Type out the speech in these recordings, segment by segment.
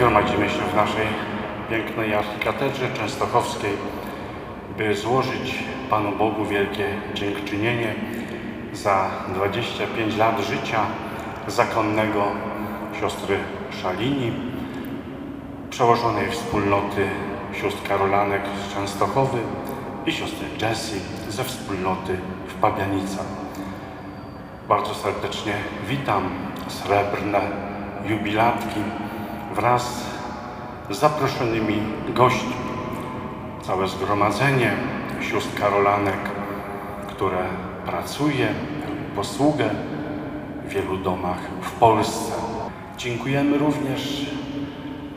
gromadzimy się w naszej pięknej archikatedrze częstochowskiej, by złożyć Panu Bogu wielkie dziękczynienie za 25 lat życia zakonnego siostry Szalini, przełożonej wspólnoty sióstr Karolanek z Częstochowy i siostry Jessie ze wspólnoty w Pabianicach. Bardzo serdecznie witam srebrne jubilatki wraz z zaproszonymi gośćmi. Całe zgromadzenie sióstr Karolanek, które pracuje, posługę w wielu domach w Polsce. Dziękujemy również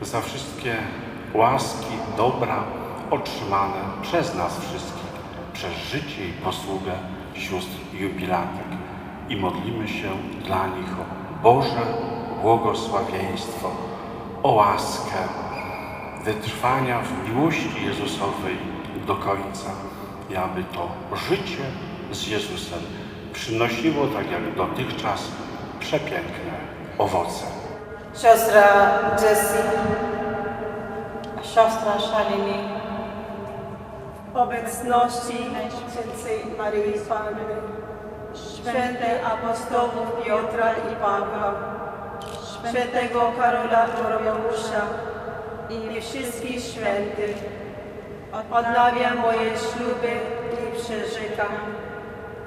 za wszystkie łaski, dobra otrzymane przez nas wszystkich, przez życie i posługę sióstr jubilatek i modlimy się dla nich o Boże błogosławieństwo, o łaskę wytrwania w miłości Jezusowej do końca i aby to życie z Jezusem przynosiło, tak jak dotychczas, przepiękne owoce. Siostra Jessie, siostra Szalini, w obecności Najświętszej Maryi Panny, świętych apostołów Piotra i Pawła, świętego Karola Boromeusza i wszystkich świętych, odnawiam moje śluby i przyrzekam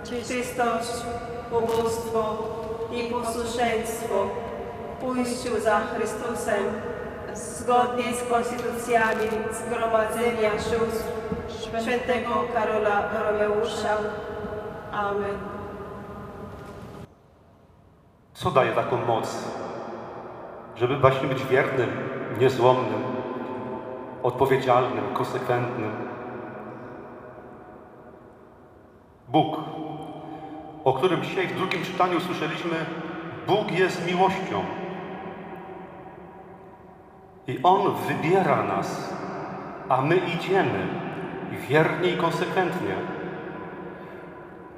czystość, ubóstwo i posłuszeństwo pójściu za Chrystusem zgodnie z konstytucjami Zgromadzenia Sióstr Świętego Karola Boromeusza. Amen. Co daje taką moc, żeby właśnie być wiernym, niezłomnym, odpowiedzialnym, konsekwentnym? Bóg, o którym dzisiaj w drugim czytaniu słyszeliśmy, Bóg jest miłością. I On wybiera nas, a my idziemy wiernie i konsekwentnie.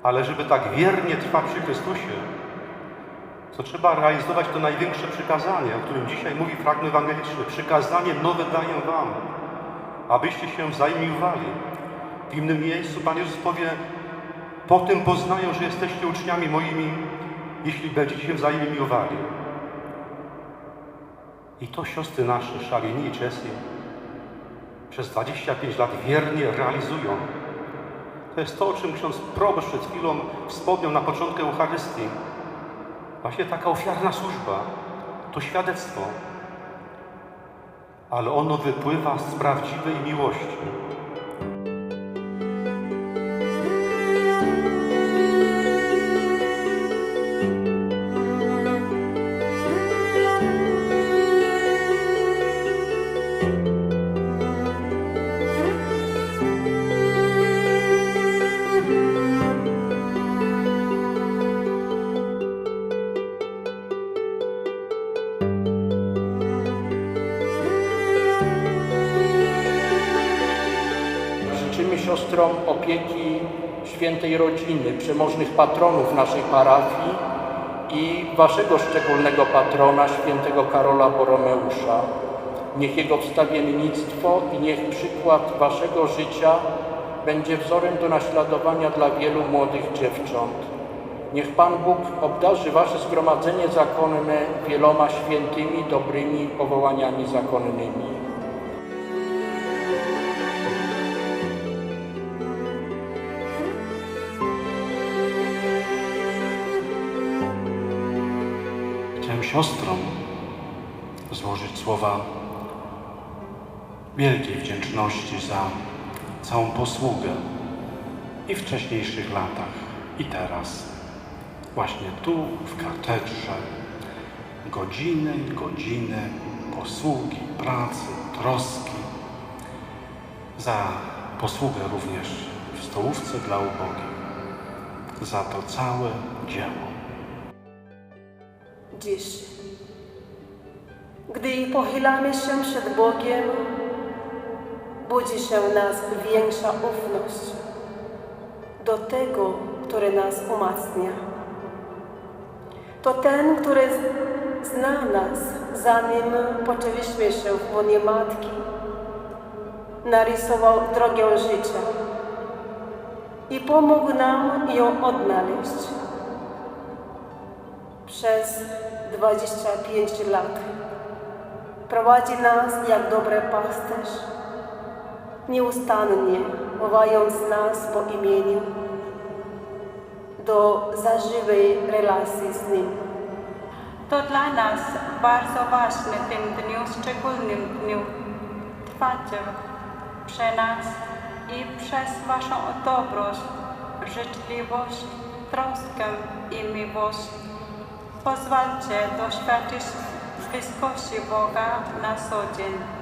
Ale żeby tak wiernie trwać przy Chrystusie, to trzeba realizować to największe przykazanie, o którym dzisiaj mówi fragment ewangeliczny. Przykazanie nowe daję wam, abyście się wzajemnie miłowali. W innym miejscu Pan Jezus powie, po tym poznają, że jesteście uczniami moimi, jeśli będziecie się wzajemnie. I to siostry nasze, Szalini i Jessie, przez 25 lat wiernie realizują. To jest to, o czym ksiądz proboszcz przed chwilą wspomniał na początku Eucharystii. Właśnie taka ofiarna służba, to świadectwo, ale ono wypływa z prawdziwej miłości. Siostrom opieki świętej rodziny, przemożnych patronów naszej parafii i Waszego szczególnego patrona, świętego Karola Boromeusza. Niech jego wstawiennictwo i niech przykład Waszego życia będzie wzorem do naśladowania dla wielu młodych dziewcząt. Niech Pan Bóg obdarzy Wasze zgromadzenie zakonne wieloma świętymi, dobrymi powołaniami zakonnymi. Siostrom złożyć słowa wielkiej wdzięczności za całą posługę i w wcześniejszych latach, i teraz, właśnie tu w katedrze, godziny, godziny posługi, pracy, troski, za posługę również w stołówce dla ubogich, za to całe dzieło. Dziś, gdy pochylamy się przed Bogiem, budzi się nas większa ufność do tego, który nas umacnia. To ten, który zna nas, zanim poczęliśmy się w łonie matki. Narysował drogę życia i pomógł nam ją odnaleźć. Przez 25 lat prowadzi nas jak dobry pasterz, nieustannie wołając nas po imieniu do zażywej relacji z Nim. To dla nas bardzo ważne w tym dniu, szczególnym dniu. Trwacie przy nas i przez Waszą dobroć, życzliwość, troskę i miłość. Pozwólcie doświadczyć bliskości Boga na co dzień.